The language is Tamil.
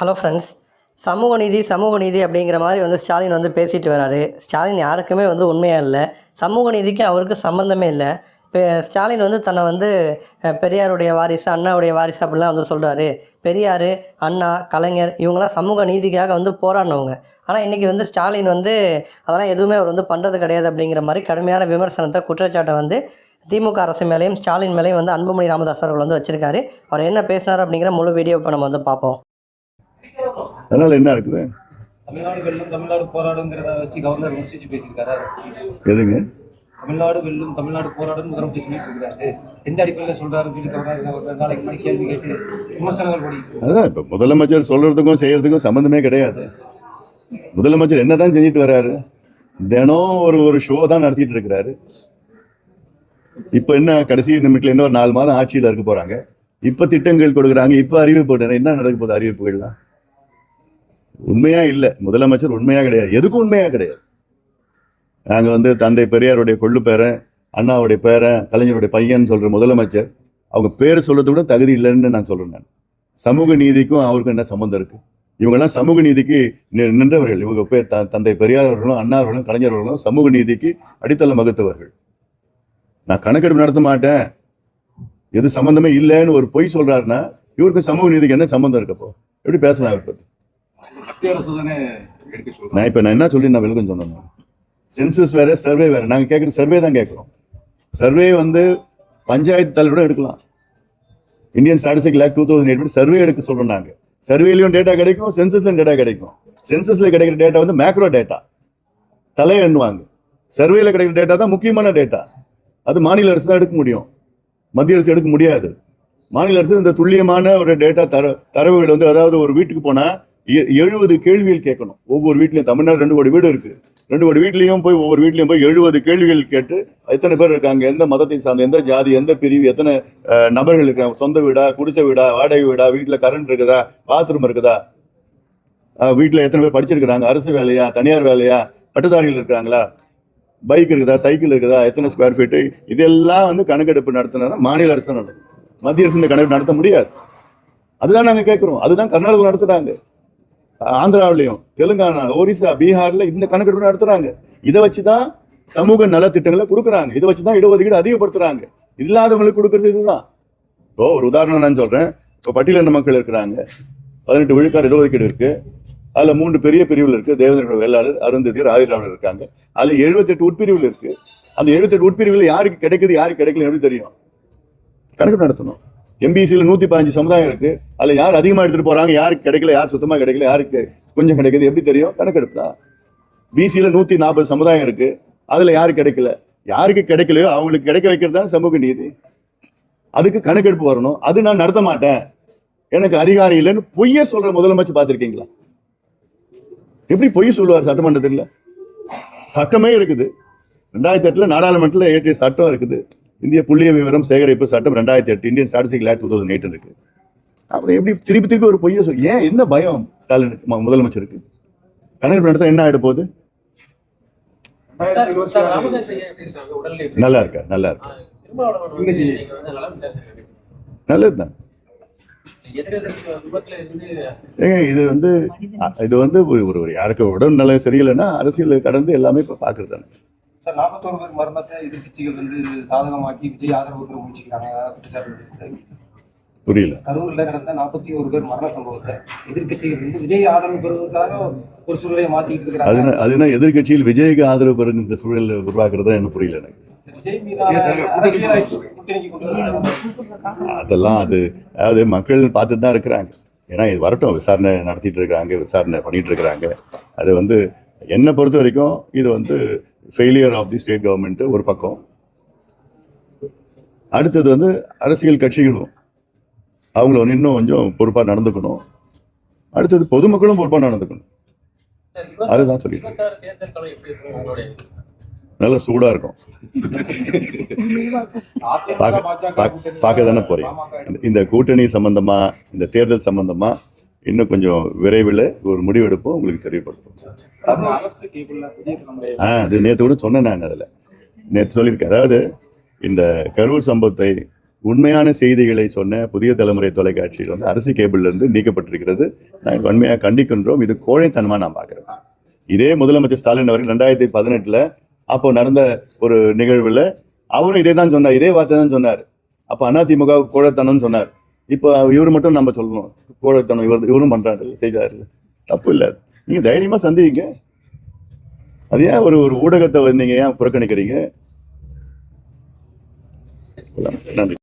ஹலோ ஃப்ரெண்ட்ஸ் சமூக நீதி சமூக நீதி அப்படிங்கிற மாதிரி வந்து ஸ்டாலின் வந்து பேசிட்டு வராரு. ஸ்டாலின் யாருக்குமே வந்து உண்மையாக இல்லை. சமூக நீதிக்கு அவருக்கு சம்மந்தமே இல்லை. இப்போ ஸ்டாலின் வந்து தன்னை வந்து பெரியாருடைய வாரிசு அண்ணாவுடைய வாரிசு அப்படிலாம் வந்து சொல்கிறாரு பெரியார் அண்ணா கலைஞர் இவங்களாம் சமூக நீதிக்காக வந்து போராடினவங்க. ஆனால் இன்றைக்கி வந்து ஸ்டாலின் வந்து அதெல்லாம் எதுவுமே அவர் வந்து பண்ணுறது கிடையாது அப்படிங்கிற மாதிரி கடுமையான விமர்சனத்தை குற்றச்சாட்டை வந்து திமுக அரசு மேலேயும் ஸ்டாலின் மேலேயும் வந்து அன்புமணி ராமதாஸ் அவர்கள் வந்து வச்சுருக்காரு. அவர் என்ன பேசினார் அப்படிங்கிற முழு வீடியோ இப்போ நம்ம வந்து பார்ப்போம். அதனால என்ன இருக்குது? தமிழ்நாடு வெல்லும் தமிழ்நாடு போராடுங்கிறத வச்சு கவர்னர் விமர்சிச்சு பேசியிருக்காரு. எதுங்க? தமிழ்நாடு வெல்லும் தமிழ்நாடு போராடும் முதலமைச்சர் சொல்லிட்டு இருக்காரு எந்த அடிப்படையில் ஒரு நாளைக்கு கேள்வி கேட்டு விமர்சனங்கள் ஓடிட்டு அதான் இப்போ முதலமைச்சர் சொல்றதுக்கும் செய்யறதுக்கும் சம்மந்தமே கிடையாது. முதலமைச்சர் என்னதான் செஞ்சுட்டு வர்றாரு தினம் ஒரு ஒரு ஷோ தான் நடத்திட்டு இருக்கிறாரு. இப்போ என்ன கடைசி நிமிடத்தில் இன்னும் ஒரு நாலு மாதம் ஆட்சியில் இருக்க போறாங்க. இப்ப திட்டங்கள் கொடுக்குறாங்க இப்ப அறிவிப்பு என்ன நடக்க போகுது அறிவிப்புகள்லாம்? உண்மையா இல்லை. முதலமைச்சர் உண்மையா கிடையாது. எதுக்கும் உண்மையா கிடையாது. நாங்கள் வந்து தந்தை பெரியாருடைய கொள்ளு பேரன் அண்ணாவுடைய பேரன் கலைஞருடைய பையன் சொல்கிற முதலமைச்சர் அவங்க பேர் சொல்கிறது கூட தகுதி இல்லைன்னு நான் சொல்கிறேன் நான். சமூக நீதிக்கும் அவருக்கும் என்ன சம்மந்தம் இருக்குது இவங்கெல்லாம் சமூக நீதிக்கு நின்றவர்கள். இவங்க பேர் த- தந்தை பெரியாரர்களும் அண்ணாவர்களும் கலைஞர்களும் சமூக நீதிக்கு அடித்தளம் வகுத்தவர்கள். நான் கணக்கெடுப்பு நடத்த மாட்டேன். எது சம்மந்தமே இல்லைன்னு ஒரு பொய் சொல்கிறாருன்னா இவருக்கு சமூக நீதிக்கு என்ன சம்மந்தம் இருக்கப்போ எப்படி பேசலாம் இவர் நான் இப்ப நான் என்ன சொல்லி நான் விளக்கம் சொன்னேன்? சென்சஸ் வேற சர்வே வேற. நாங்க கேட்குற சர்வே தான் கேட்குறோம் சர்வே வந்து பஞ்சாயத்து தலைவரோட எடுக்கலாம். இந்தியன் ஸ்டாட்டிஸ்டிக் லேக் டூ தௌசண்ட் எயிட் சர்வே எடுக்க சொல்றோம் நாங்க. சர்வேலையும் டேட்டா கிடைக்கும் சென்சஸ்லயும் டேட்டா கிடைக்கும். சென்சஸ்ல கிடைக்கிற டேட்டா வந்து மேக்ரோ டேட்டா தலையை எண்ணுவாங்க. சர்வேல கிடைக்கிற டேட்டா தான் முக்கியமான டேட்டா அது மாநில அரசு தான் எடுக்க முடியும். மத்திய அரசு எடுக்க முடியாது. மாநில அரசு இந்த துல்லியமான ஒரு டேட்டா தர தரவுகள் வந்து அதாவது ஒரு வீட்டுக்கு போனா எழுபது கேள்விகள் கேட்கணும். ஒவ்வொரு வீட்லயும் தமிழ்நாடு ரெண்டு கோடி வீடு இருக்கு. ரெண்டு கோடி வீட்லயும் போய் ஒவ்வொரு வீட்லயும் போய் எழுபது கேள்விகள் கேட்டு எத்தனை பேர் இருக்காங்க எந்த மதத்தை சார்ந்த எந்த ஜாதி எந்த பிரிவு எத்தனை நபர்கள் இருக்காங்க சொந்த வீடா குடிசை வீடா வாடகை வீடா வீட்டுல கரண்ட் இருக்குதா பாத்ரூம் இருக்குதா? அஹ், வீட்டுல எத்தனை பேர் படிச்சிருக்கிறாங்க அரசு வேலையா தனியார் வேலையா பட்டதாரிகள் இருக்கிறாங்களா பைக் இருக்குதா சைக்கிள் இருக்குதா எத்தனை ஸ்கொயர் ஃபீட்டு இதெல்லாம் வந்து கணக்கெடுப்பு நடத்தினா மாநில அரசு நடக்கும் மத்திய அரசு இந்த கணக்கெடுப்பு நடத்த முடியாது. அதுதான் நாங்கள் கேட்குறோம். அதுதான் கர்நாடகம் நடத்துகிறாங்க ஆந்திராவிலையும் தெலுங்கானா ஒரிசா பீகார்ல இந்த கணக்கெடுப்பு நடத்துறாங்க. இதை வச்சுதான் சமூக நலத்திட்டங்களை கொடுக்குறாங்க. இதை வச்சுதான் இடஒதுக்கீடு அதிகப்படுத்துறாங்க. இல்லாதவங்களுக்கு கொடுக்கறது இதுதான். இப்போ ஒரு உதாரணம் நான் சொல்றேன். இப்போ பட்டியலின மக்கள் இருக்கிறாங்க. பதினெட்டு விழுக்காடு இடஒதுக்கீடு இருக்கு. அதுல மூன்று பெரிய பிரிவுகள் இருக்கு. தேவேந்திர வேளாளர் அருந்ததியர் ஆதிராவிடர் இருக்காங்க. அதுல எழுபத்தெட்டு உட்பிரிவுகள் இருக்கு. அந்த எழுபத்தெட்டு உட்பிரிவுகள் யாருக்கு கிடைக்குது யாருக்கு கிடைக்கல எப்படி தெரியும்? கணக்கு நடத்தணும். எம்பிசியில் நூத்தி பதினஞ்சு சமுதாயம் இருக்கு. அதில் யார் அதிகமாக எடுத்துகிட்டு போகிறாங்க யாருக்கு கிடைக்கல யார் சுத்தமாக கிடைக்கல யாருக்கு கொஞ்சம் கிடைக்குது எப்படி தெரியும்? கணக்கெடுப்பு தான் பிசியில நூற்றி நாற்பது சமுதாயம் இருக்கு. அதில் யார் கிடைக்கல? யாருக்கு கிடைக்கலையோ அவங்களுக்கு கிடைக்க வைக்கிறது தான் சமூக நீதி. அதுக்கு கணக்கெடுப்பு வரணும். அது நான் நடத்த மாட்டேன். எனக்கு அதிகாரம் இல்லைன்னு பொய்ய சொல்ற முதலமைச்சர் பார்த்துருக்கீங்களா? எப்படி பொய் சொல்லுவார் சட்டமன்றத்தில்? சட்டமே இருக்குது. ரெண்டாயிரத்தி எட்டில் நாடாளுமன்றத்தில் ஏற்றிய சட்டம் இருக்குது. இந்திய புள்ளிய விவரம் சேகரிப்பு சட்டம் ரெண்டாயிரத்தி எட்டு Indian statistic act two thousand eight இருக்கு. அப்புறம் எப்படி திருப்பி திருப்பி ஒரு பொய்ய சொல் ஏன் என்ன பயம் ஸ்டாலினுக்கு முதலமைச்சருக்கு கணக்கு நடத்த என்ன ஆயிட போகுது நல்லா இருக்கா நல்லா இருக்கா. நல்லதுதான் இது வந்து இது வந்து ஒரு ஒரு யாருக்கு உடல்நல சரியில்லைன்னா அரசியல் கடந்து எல்லாமே இப்போ பார்க்கறது தானே நாற்பத்தோரு பேர் மரணத்தை எதிர்க்கட்சிகள் வந்து சாதகமாக்கி விஜய் ஆதரவு முயற்சிக்கிறாங்க. புரியல. கரூர்ல நடந்த நாற்பத்தி ஒரு பேர் மரண சம்பவத்தை எதிர்க்கட்சிகள் வந்து விஜய் ஆதரவு பெறுவதற்காக ஒரு சூழ்நிலையை மாத்திக்கிட்டு அதுனா இருக்கிறாங்க அதுனா எதிர்க்கட்சியில் விஜய்க்கு ஆதரவு பெறுகின்ற சூழல் உருவாக்குறது எனக்கு புரியல எனக்கு. அதெல்லாம் அது அதாவது மக்கள் பார்த்துட்டு தான் இருக்கிறாங்க. ஏன்னா இது வரட்டும் விசாரணை நடத்திட்டு இருக்காங்க விசாரணை பண்ணிட்டு இருக்கிறாங்க. அது வந்து என்னை பொறுத்த வரைக்கும் இது வந்து failure of the state government ஒரு பக்கம். அடுத்தது வந்து அரசியல் கட்சிகளும். அவங்கள வந்து இன்னும் கொஞ்சம் பொறுப்பாக நடந்துக்கணும். அடுத்தது பொதுமக்களும் பொறுப்பாக நடந்துக்கணும். அதுதான் சொல்லிட்டு நல்ல சூடாக இருக்கும். பார்க்க- பார்க்க- தானே போறீங்க. இந்த- கூட்டணி சம்பந்தமா இந்த தேர்தல் சம்பந்தமா இன்னும் கொஞ்சம் விரைவில் ஒரு முடிவெடுப்போம் உங்களுக்கு தெரியப்படுத்தும் ஆ அது நேற்று கூட சொன்னேன் நான் அதில். நேற்று சொல்லியிருக்கேன். அதாவது இந்த கரூர் சம்பவத்தை உண்மையான செய்திகளை சொன்ன புதிய தலைமுறை தொலைக்காட்சியில் வந்து அரசு கேபிள்ல இருந்து நீக்கப்பட்டிருக்கிறது நாங்கள் வன்மையாக கண்டிக்கின்றோம். இது கோழைத்தனமா நான் பார்க்கிறேன் இதே முதலமைச்சர் ஸ்டாலின் அவர்கள் ரெண்டாயிரத்தி பதினெட்டுல அப்போ நடந்த ஒரு நிகழ்வுல அவரும் இதே தான் சொன்னார். இதே வார்த்தை தான் சொன்னார். அப்போ அதிமுக கோழைத்தனம்னு சொன்னார். இப்போ இவர் மட்டும் நம்ம சொல்லணும். கோழைத்தனம் இவர் இவரும் பண்றாரு செய்தாரு. தப்பு இல்லை. நீங்க தைரியமா சந்திங்க. அது ஏன் ஒரு ஒரு ஊடகத்தை வந்தீங்க ஏன் புறக்கணிக்கிறீங்க? நன்றி.